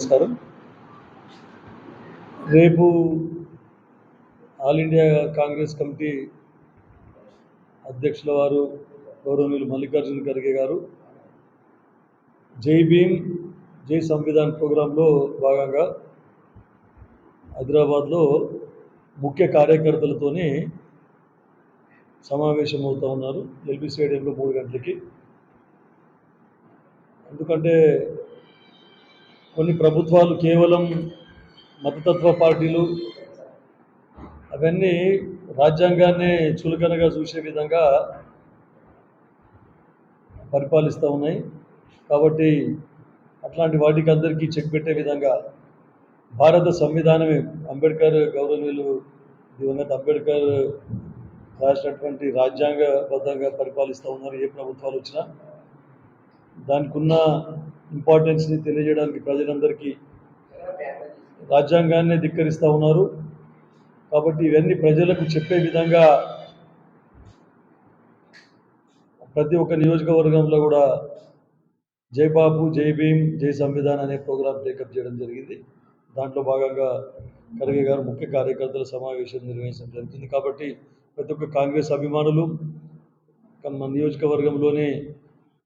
నమస్కారం. రేపు all India Congress committee అధ్యక్షుల వారు గౌరవనీయులు మల్లికార్జున ఖర్గే గారు. జై భీమ్ జై సంవిధాన్ ప్రోగ్రాంలో భాగంగా హైదరాబాద్లో ముఖ్య కార్యకర్తలతోని సమావేశం అవుతూ ఉన్నారు. ఎల్బీ స్టేడియంలో మూడు గంటలకి. ఎందుకంటే కొన్ని ప్రభుత్వాలు కేవలం మతతత్వ పార్టీలు అవన్నీ రాజ్యాంగాన్ని చులకనగా చూసే విధంగా పరిపాలిస్తూ ఉన్నాయి. కాబట్టి అట్లాంటి వాటికి అందరికీ చెక్ పెట్టే విధంగా భారత సంవిధానమే అంబేద్కర్ గౌరవీయులు దివంగత అంబేద్కర్ రాసినటువంటి రాజ్యాంగబద్ధంగా పరిపాలిస్తూ ఉన్నారు ఏ ప్రభుత్వాలు వచ్చినా. దానికి ఉన్న ఇంపార్టెన్స్ని తెలియజేయడానికి ప్రజలందరికీ రాజ్యాంగాన్ని ధిక్కరిస్తూ ఉన్నారు. కాబట్టి ఇవన్నీ ప్రజలకు చెప్పే విధంగా ప్రతి ఒక్క నియోజకవర్గంలో కూడా జైబాబు జై భీమ్ జై సంవిధాన్ అనే ప్రోగ్రాం టేకప్ చేయడం జరిగింది. దాంట్లో భాగంగా ఖర్గే గారు ముఖ్య కార్యకర్తల సమావేశం నిర్వహించడం జరుగుతుంది. కాబట్టి ప్రతి ఒక్క కాంగ్రెస్ అభిమానులు మన నియోజకవర్గంలోనే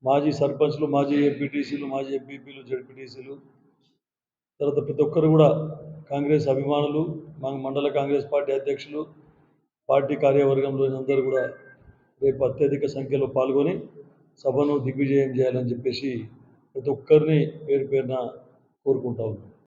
మాజీ సర్పంచ్లు మాజీ ఎంపీటీసీలు మాజీ ఎంపీపీలు జడ్పీటీసీలు తర్వాత ప్రతి ఒక్కరు కూడా కాంగ్రెస్ అభిమానులు మా మండల కాంగ్రెస్ పార్టీ అధ్యక్షులు పార్టీ కార్యవర్గంలోని అందరూ కూడా రేపు అత్యధిక సంఖ్యలో పాల్గొని సభను దిగ్విజయం చేయాలని చెప్పేసి ప్రతి ఒక్కరిని పేరు పేరున కోరుకుంటా ఉన్నాం.